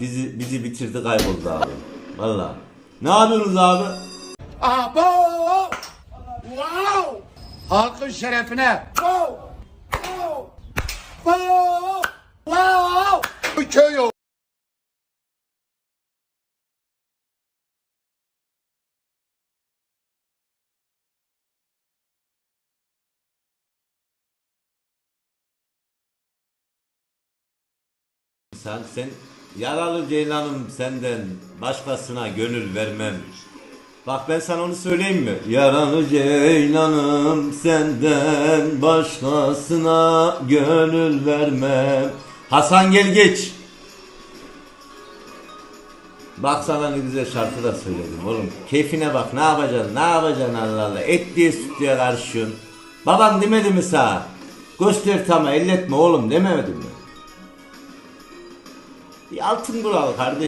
bizi bizi bitirdi kayboldu abi. Valla. Ne yapıyorsunuz abi? Abo! Wow! Halkın şerefine. Wow! Wow! Wow! Wow! Bu köy. Sen sen yaralı ceylanım senden başkasına gönül vermem. Bak ben sana onu söyleyeyim mi? Yaralı ceylanım senden başkasına gönül vermem. Hasan gel geç. Bak sana ne güzel şarkı da söyledim oğlum. Keyfine bak ne yapacaksın ne yapacaksın Allah Allah. Et diye süt diye karışıyorsun. Babam demedi mi sana? Göster tamam elletme oğlum demedi mi? 이 얇은 거라고 다른데